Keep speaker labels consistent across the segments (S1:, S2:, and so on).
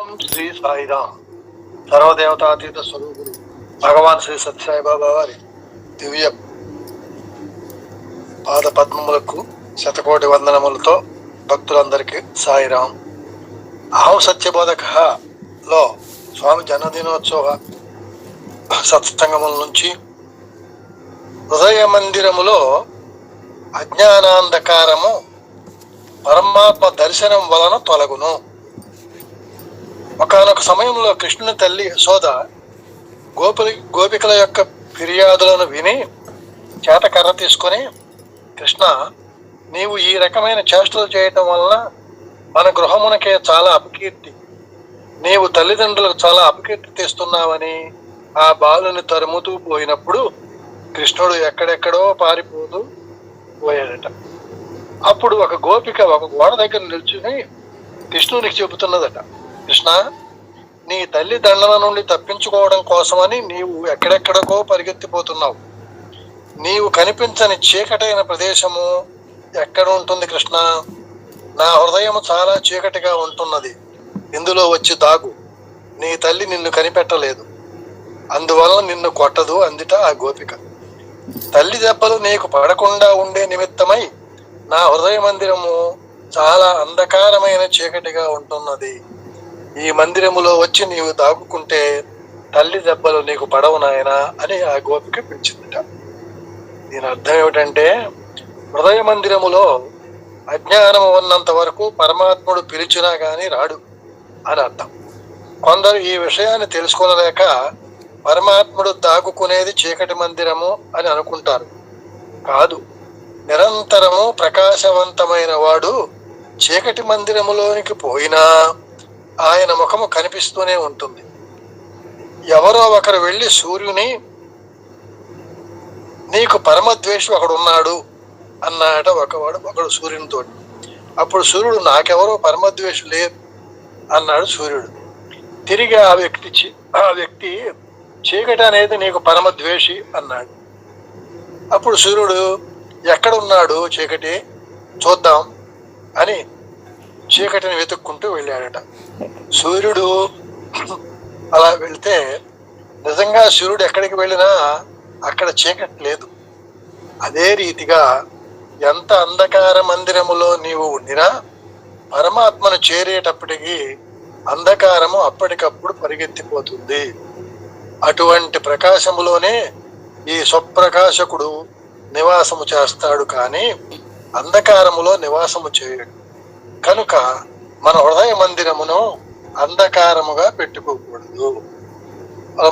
S1: శ్రీ సాయిరామ్ సర్వదేవతాతీత స్వరూపుడు భగవాన్ శ్రీ సత్యసాయిబాబా వారి దివ్య పాద పద్మములకు శతకోటి వందనములతో భక్తులందరికీ సాయిరామ్ అహం సత్యబోధక లో స్వామి జన్మదినోత్సవ సత్సంగముల నుంచి హృదయ మందిరములో అజ్ఞానాంధకారము పరమాత్మ దర్శనం వలన తొలగును. ఒకనొక సమయంలో కృష్ణుని తల్లి యశోద గోపి గోపికల యొక్క ఫిర్యాదులను విని చేత కర్ర తీసుకొని కృష్ణ నీవు ఈ రకమైన చేష్టలు చేయటం వలన మన గృహమునకే చాలా అపకీర్తి. నీవు తల్లిదండ్రులకు చాలా అపకీర్తి తెస్తున్నావని ఆ బాలుని తరుముతూ పోయినప్పుడు కృష్ణుడు ఎక్కడెక్కడో పారిపోతూ పోయాడట. అప్పుడు ఒక గోపిక ఒక గోడ దగ్గర నిల్చుని కృష్ణునికి చెబుతున్నదట కృష్ణ నీ తల్లి దండన నుండి తప్పించుకోవడం కోసమని నీవు ఎక్కడెక్కడికో పరిగెత్తిపోతున్నావు. నీవు కనిపించని చీకటైన ప్రదేశము ఎక్కడ ఉంటుంది కృష్ణ? నా హృదయం చాలా చీకటిగా ఉంటున్నది. ఇందులో వచ్చి దాగు. నీ తల్లి నిన్ను కనిపెట్టలేదు. అందువల్ల నిన్ను కొట్టదు అందిట ఆ గోపిక. తల్లి దెబ్బలు నీకు పడకుండా ఉండే నిమిత్తమై నా హృదయ మందిరము చాలా అంధకారమైన చీకటిగా ఉంటున్నది. ఈ మందిరములో వచ్చి నీవు దాగుకుంటే తల్లి దెబ్బలు నీకు పడవు నాయనా అని ఆ గోపిక పిలిచిందిట. దీని అర్థం ఏమిటంటే హృదయ మందిరములో అజ్ఞానము ఉన్నంత వరకు పరమాత్ముడు పిలిచినా గాని రాడు అని అర్థం. కొందరు ఈ విషయాన్ని తెలుసుకోలేక పరమాత్ముడు దాగుకునేది చీకటి మందిరము అని అనుకుంటారు. కాదు నిరంతరము ప్రకాశవంతమైన వాడు చీకటి మందిరములోనికి పోయినా ఆయన ముఖము కనిపిస్తూనే ఉంటుంది. ఎవరో ఒకరు వెళ్ళి సూర్యుని నీకు పరమద్వేషి ఒకడు ఉన్నాడు అన్నాట ఒకవాడు ఒకడు సూర్యునితో అప్పుడు సూర్యుడు నాకెవరో పరమద్వేషి లేరు అన్నాడు సూర్యుడు. తిరిగి ఆ వ్యక్తి చి- ఆ వ్యక్తి చీకటి అనేది నీకు పరమద్వేషి అన్నాడు. అప్పుడు సూర్యుడు ఎక్కడున్నాడు చీకటి? చూద్దాం అని చీకటిని వెతుక్కుంటూ వెళ్ళాడట. సూర్యుడు అలా వెళ్తే నిజంగా సూర్యుడు ఎక్కడికి వెళ్ళినా అక్కడ చీకటి లేదు. అదే రీతిగా ఎంత అంధకార మందిరములో నీవు ఉండినా పరమాత్మను చేరేటప్పటికీ అంధకారము అప్పటికప్పుడు పరిగెత్తిపోతుంది. అటువంటి ప్రకాశములోనే ఈ స్వప్రకాశకుడు నివాసము చేస్తాడు కానీ అంధకారములో నివాసము చేయడు. కనుక మన హృదయ మందిరమును అంధకారముగా పెట్టుకోకూడదు.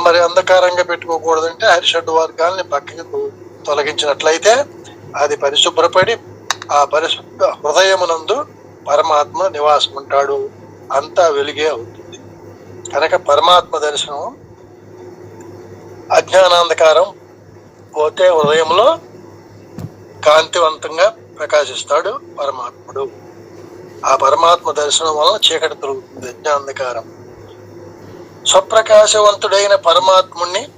S1: మరి అంధకారంగా పెట్టుకోకూడదు అంటే హరిషడ్ వర్గాల్ని పక్కకి తొ- తొలగించినట్లయితే అది పరిశుభ్రపడి ఆ పరిశుద్ధ హృదయమునందు పరమాత్మ నివాసం ఉంటాడు అంతా వెలుగే అవుతుంది. కనుక పరమాత్మ దర్శనం అజ్ఞానాంధకారం పోతే హృదయంలో కాంతివంతంగా ప్రకాశిస్తాడు పరమాత్ముడు. ఆ పరమాత్మ దర్శనం వలన చీకటి తొలుగుతుంది. అజ్ఞాంధకారం స్వప్రకాశవంతుడైన పరమాత్ముణ్ణి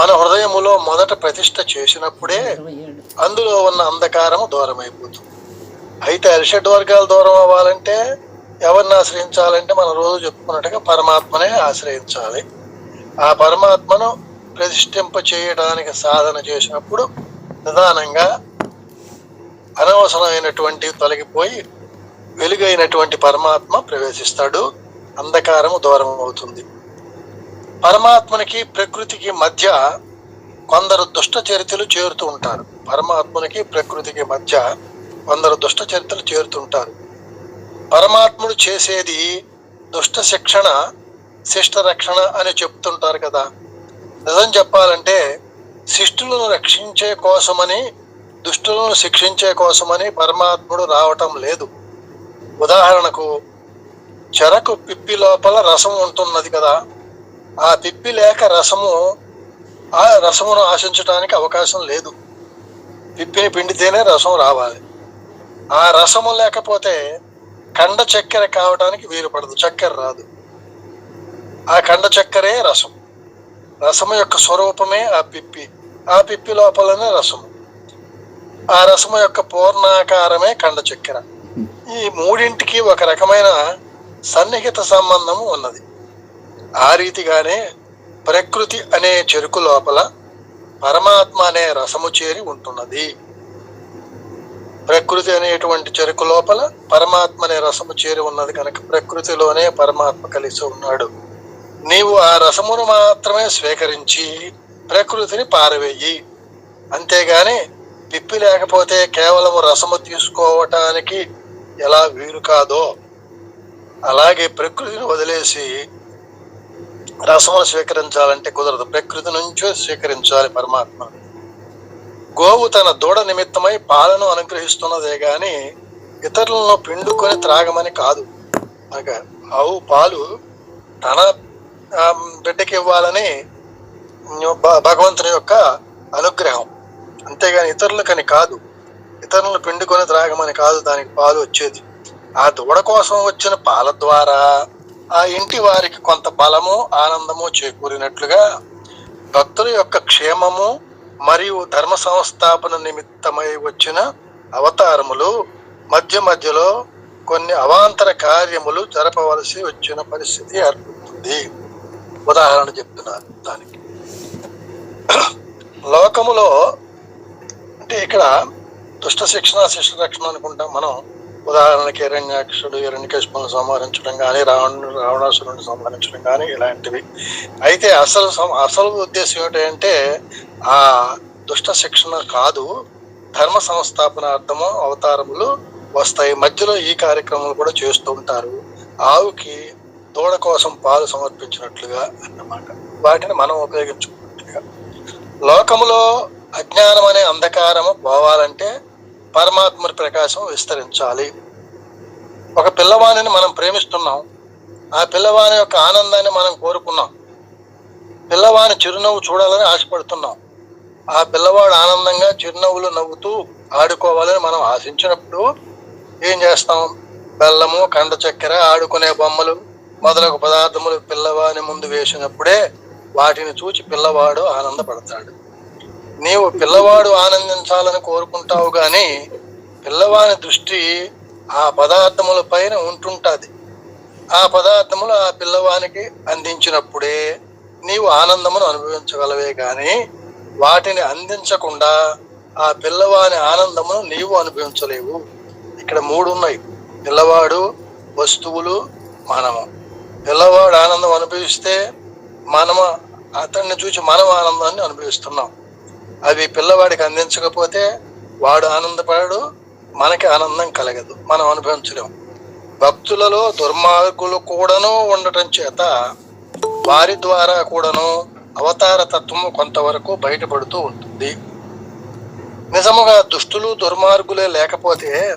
S1: మన హృదయములో మొదట ప్రతిష్ట చేసినప్పుడే అందులో ఉన్న అంధకారము దూరమైపోతుంది. అయితే అరిషడ్ వర్గాలు దూరం అవ్వాలంటే ఎవరిని ఆశ్రయించాలంటే మనం రోజు చెప్పుకున్నట్టుగా పరమాత్మనే ఆశ్రయించాలి. ఆ పరమాత్మను ప్రతిష్ఠింప చేయడానికి సాధన చేసినప్పుడు నిదానంగా అనవసరమైనటువంటి తొలగిపోయి వెలుగైనటువంటి పరమాత్మ ప్రవేశిస్తాడు. అంధకారము దూరం అవుతుంది. పరమాత్మనికి ప్రకృతికి మధ్య కొందరు దుష్ట చరిత్రలు చేరుతూ ఉంటారు. పరమాత్మనికి ప్రకృతికి మధ్య కొందరు దుష్ట చరిత్రలు చేరుతుంటారు పరమాత్ముడు చేసేది దుష్ట శిక్షణ శిష్ట రక్షణ అని చెప్తుంటారు కదా. నిజం చెప్పాలంటే శిష్టులను రక్షించే కోసమని దుష్టులను శిక్షించే కోసమని పరమాత్ముడు రావటం లేదు. ఉదాహరణకు చెరకు పిప్పి లోపల రసం ఉంటున్నది కదా ఆ పిప్పి లేక రసము ఆ రసమును ఆశించడానికి అవకాశం లేదు. పిప్పిని పిండితేనే రసం రావాలి. ఆ రసము లేకపోతే కండ చక్కెర కావడానికి వీలు పడదు చక్కెర రాదు. ఆ కండ చక్కెరే రసం. రసము యొక్క స్వరూపమే ఆ పిప్పి. ఆ పిప్పి లోపలనే రసము. ఆ రసము యొక్క పూర్ణాకారమే కండ చక్కెర. ఈ మూడింటికి ఒక రకమైన సన్నిహిత సంబంధము ఉన్నది. ఆ రీతిగానే ప్రకృతి అనే చెరుకు లోపల పరమాత్మ అనే రసము చేరి ఉంటున్నది. ప్రకృతి అనేటువంటి చెరుకు లోపల పరమాత్మ అనే రసము చేరి ఉన్నది కనుక ప్రకృతిలోనే పరమాత్మ కలిసి ఉన్నాడు. నీవు ఆ రసమును మాత్రమే స్వీకరించి ప్రకృతిని పారవేయి. అంతేగాని పిప్పి లేకపోతే కేవలం రసము తీసుకోవటానికి ఎలా వీలు కాదో అలాగే ప్రకృతిని వదిలేసి రసమును స్వీకరించాలంటే కుదరదు. ప్రకృతి నుంచే స్వీకరించాలి పరమాత్మ. గోవు తన దూడ నిమిత్తమై పాలను అనుగ్రహిస్తున్నదే గాని ఇతరులను పిండుకొని త్రాగమని కాదు. అనగా ఆవు పాలు తన బిడ్డకి ఇవ్వాలని భ- భగవంతుని యొక్క అనుగ్రహం. అంతేగాని ఇతరులకని కాదు. ఇతరులను పిండుకొని త్రాగమని కాదు దానికి పాలు వచ్చేది. ఆ దూడ కోసం వచ్చిన పాల ద్వారా ఆ ఇంటి వారికి కొంత బలము ఆనందము చేకూరినట్లుగా భక్తుల యొక్క క్షేమము మరియు ధర్మ సంస్థాపన నిమిత్తమై వచ్చిన అవతారములు మధ్య మధ్యలో కొన్ని అవాంతర కార్యములు జరపవలసి వచ్చిన పరిస్థితి ఏర్పడుతుంది. ఉదాహరణ చెప్తున్నారు దానికి. లోకములో అంటే ఇక్కడ దుష్ట శిక్షణ శిష్ట రక్షణ అనుకుంటాం మనం. ఉదాహరణకి హిరణ్యాక్షుడు హిరణ్యకేశ్వరుని సంహరించడం కానీ రావణుడు రావణాసురుడిని సంహరించడం కానీ ఇలాంటివి. అయితే అసలు అసలు ఉద్దేశం ఏమిటంటే ఆ దుష్ట శిక్షణ కాదు. ధర్మ సంస్థాపనార్థము అవతారములు వస్తాయి. మధ్యలో ఈ కార్యక్రమాలు కూడా చేస్తూ ఉంటారు. ఆవుకి దూడ కోసం పాలు సమర్పించినట్లుగా అన్నమాట. వాటిని మనం ఉపయోగించుకున్నట్లుగా. లోకములో అజ్ఞానం అనే అంధకారము పోవాలంటే పరమాత్ముడి ప్రకాశం విస్తరించాలి. ఒక పిల్లవాణిని మనం ప్రేమిస్తున్నాం. ఆ పిల్లవాని యొక్క ఆనందాన్ని మనం కోరుకున్నాం. పిల్లవాని చిరునవ్వు చూడాలని ఆశపడుతున్నాం. ఆ పిల్లవాడు ఆనందంగా చిరునవ్వులు నవ్వుతూ ఆడుకోవాలని మనం ఆశించినప్పుడు ఏం చేస్తాం? బెల్లము కండ చక్కెర ఆడుకునే బొమ్మలు మొదలగు పదార్థములు పిల్లవాని ముందు వేసినప్పుడే వాటిని చూచి పిల్లవాడు ఆనందపడతాడు. నీవు పిల్లవాడు ఆనందించాలని కోరుకుంటావు గాని పిల్లవాని దృష్టి ఆ పదార్థముల పైన ఉంటుంటుంది. ఆ పదార్థములు ఆ పిల్లవానికి అందించినప్పుడే నీవు ఆనందమును అనుభవించగలవే గాని వాటిని అందించకుండా ఆ పిల్లవాని ఆనందమును నీవు అనుభవించలేవు. ఇక్కడ మూడు ఉన్నాయి పిల్లవాడు వస్తువులు మనము. పిల్లవాడు ఆనందం అనుభవిస్తే మనము అతన్ని చూసి మనం ఆనందాన్ని అనుభవిస్తున్నాం. అవి పిల్లవాడికి అందించకపోతే వాడు ఆనందపడడు మనకి ఆనందం కలగదు మనం అనుభవించలేం. భక్తులలో దుర్మార్గులు కూడాను ఉండటం చేత వారి ద్వారా కూడాను అవతార తత్వము కొంతవరకు బయటపడుతూ ఉంటుంది. నిజముగా దుష్టులు దుర్మార్గులే లేకపోతే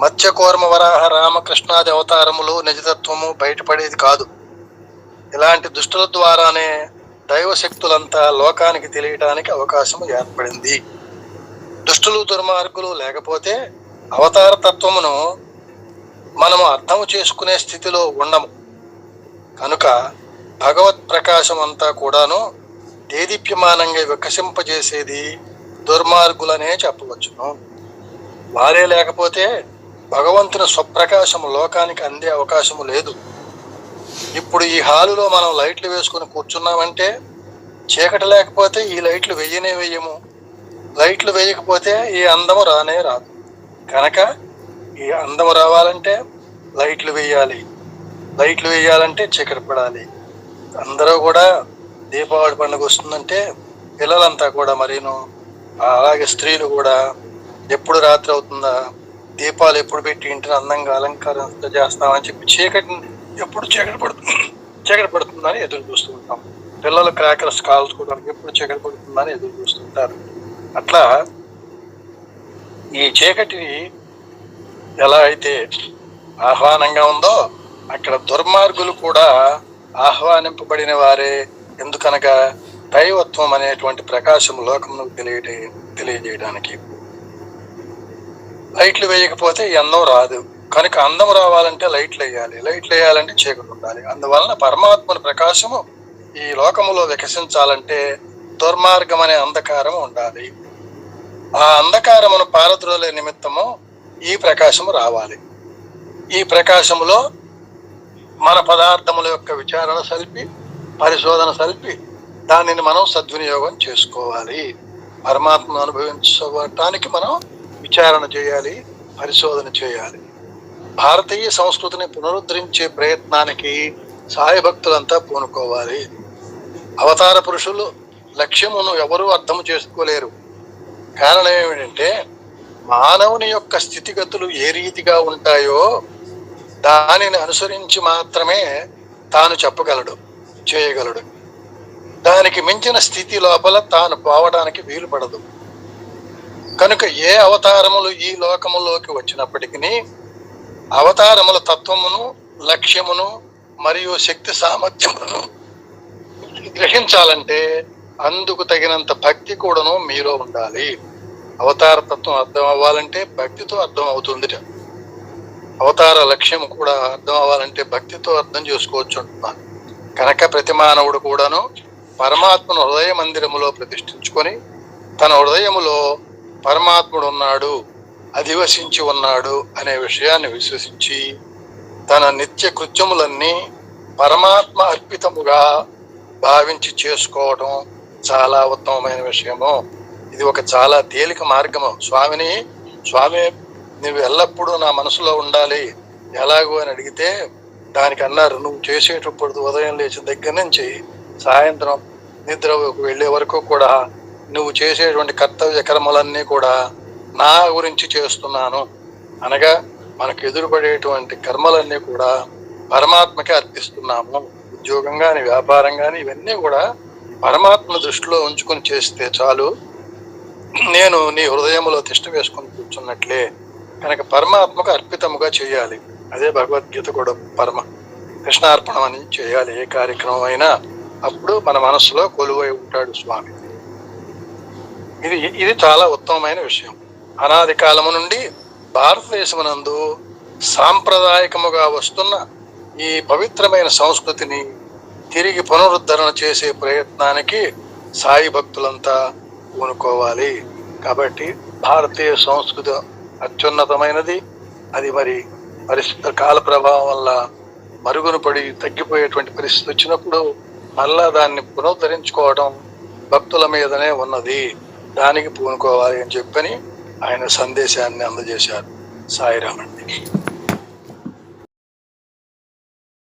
S1: మత్స్యకూర్మ వరాహ రామకృష్ణాది అవతారములు నిజతత్వము బయటపడేది కాదు. ఇలాంటి దుష్టుల ద్వారానే దైవ శక్తులంతా లోకానికి తెలియటానికి అవకాశం ఏర్పడింది. దుష్టులు దుర్మార్గులు లేకపోతే అవతార తత్వమును మనము అర్థం చేసుకునే స్థితిలో ఉండము. కనుక భగవత్ ప్రకాశం అంతా కూడాను దేదీప్యమానంగా వికసింపజేసేది దుర్మార్గులనే చెప్పవచ్చును. వారే లేకపోతే భగవంతుని స్వప్రకాశము లోకానికి అందే అవకాశము లేదు. ఇప్పుడు ఈ హాలులో మనం లైట్లు వేసుకుని కూర్చున్నామంటే చీకటి లేకపోతే ఈ లైట్లు వెయ్యనే వెయ్యము. లైట్లు వేయకపోతే ఈ అందము రానే రాదు. కనుక ఈ అందము రావాలంటే లైట్లు వేయాలి. లైట్లు వేయాలంటే చీకటి పడాలి. అందరూ కూడా దీపావళి పండుగ వస్తుందంటే పిల్లలంతా కూడా మరీను అలాగే స్త్రీలు కూడా ఎప్పుడు రాత్రి అవుతుందా దీపాలు ఎప్పుడు పెట్టి ఇంటిని అందంగా అలంకారం చేస్తామని చెప్పి చీకటి ఎప్పుడు చీకటి పడుతుంది చీకటి పడుతుందని ఎదురు చూస్తూ ఉంటాం. పిల్లలు క్రాకర్స్ కాల్చుకోవడానికి ఎప్పుడు చీకటి పడుతుందని ఎదురు చూస్తుంటారు అట్లా ఈ చీకటి ఎలా అయితే ఆహ్వానంగా ఉందో అక్కడ దుర్మార్గులు కూడా ఆహ్వానింపబడిన వారే. ఎందుకనగా దైవత్వం అనేటువంటి ప్రకాశం లోకమును తెలియట తెలియజేయడానికి. లైట్లు వేయకపోతే ఎన్నో రాదు. కనుక అందం రావాలంటే లైట్లు వేయాలి. లైట్లు వేయాలంటే చీకటి ఉండాలి. అందువలన పరమాత్మని ప్రకాశము ఈ లోకములో వికసించాలంటే దుర్మార్గం అనే అంధకారం ఉండాలి. ఆ అంధకారమును పారద్రోలే నిమిత్తము ఈ ప్రకాశము రావాలి. ఈ ప్రకాశములో మన పదార్థముల యొక్క విచారణ సల్పి పరిశోధన సల్పి దానిని మనం సద్వినియోగం చేసుకోవాలి. పరమాత్మ అనుభవించడానికి మనం విచారణ చేయాలి పరిశోధన చేయాలి. భారతీయ సంస్కృతిని పునరుద్ధరించే ప్రయత్నానికి సాయి భక్తులంతా పూనుకోవాలి. అవతార పురుషులు లక్ష్యమును ఎవరూ అర్థం చేసుకోలేరు. కారణం ఏమిటంటే మానవుని యొక్క స్థితిగతులు ఏ రీతిగా ఉంటాయో దానిని అనుసరించి మాత్రమే తాను చెప్పగలడు చేయగలడు. దానికి మించిన స్థితి లోపల తాను పోవడానికి వీలు పడదు. కనుక ఏ అవతారములు ఈ లోకములోకి వచ్చినప్పటికీ అవతారముల తత్వమును లక్ష్యమును మరియు శక్తి సామర్థ్యమును గ్రహించాలంటే అందుకు తగినంత భక్తి కూడాను మీలో ఉండాలి. అవతార తత్వం అర్థం అవ్వాలంటే భక్తితో అర్థం అవుతుంది అవతార లక్ష్యం కూడా అర్థం అవ్వాలంటే భక్తితో అర్థం చేసుకోవచ్చు అంటున్నాను కనుక ప్రతి మానవుడు కూడాను పరమాత్మను హృదయ మందిరములో ప్రతిష్ఠించుకొని తన హృదయములో పరమాత్ముడు ఉన్నాడు అధివసించి ఉన్నాడు అనే విషయాన్ని విశ్వసించి తన నిత్య కృత్యములన్నీ పరమాత్మ అర్పితముగా భావించి చేసుకోవడం చాలా ఉత్తమమైన విషయము. ఇది ఒక చాలా తేలిక మార్గము. స్వామిని స్వామి నువ్వు ఎల్లప్పుడూ నా మనసులో ఉండాలి. ఎలాగో అని అడిగితే దానికి అన్నారు నువ్వు చేసేటప్పుడు ఉదయం లేచిన దగ్గర నుంచి సాయంత్రం నిద్రకు వెళ్ళే వరకు కూడా నువ్వు చేసేటువంటి కర్తవ్య కర్మలన్నీ కూడా నా గురించి చేస్తున్నాను. అనగా మనకు ఎదురుపడేటువంటి కర్మలన్నీ కూడా పరమాత్మకే అర్పిస్తున్నాము. ఉద్యోగం కానీ వ్యాపారం కానీ ఇవన్నీ కూడా పరమాత్మ దృష్టిలో ఉంచుకొని చేస్తే చాలు. నేను నీ హృదయంలో తిష్ట వేసుకొని కూర్చున్నట్లే. కనుక పరమాత్మకు అర్పితముగా చేయాలి. అదే భగవద్గీత కూడా పరమ కృష్ణార్పణం అని చేయాలి. ఏ కార్యక్రమం అయినా అప్పుడు మన మనస్సులో కొలువై ఉంటాడు స్వామి. ఇది ఇది చాలా ఉత్తమమైన విషయం. అనాది కాలము నుండి భారతదేశమునందు సాంప్రదాయకముగా వస్తున్న ఈ పవిత్రమైన సంస్కృతిని తిరిగి పునరుద్ధరణ చేసే ప్రయత్నానికి సాయి భక్తులంతా పూనుకోవాలి కాబట్టి భారతీయ సంస్కృతి అత్యున్నతమైనది. అది మరి పరిస్థితి కాల ప్రభావం వల్ల మరుగున పడి తగ్గిపోయేటువంటి పరిస్థితి వచ్చినప్పుడు మళ్ళా దాన్ని పునరుద్ధరించుకోవడం భక్తుల మీదనే ఉన్నది. దానికి పూనుకోవాలి అని చెప్పని ఆయన సందేశాన్ని అందజేశారు. సాయిరామండి.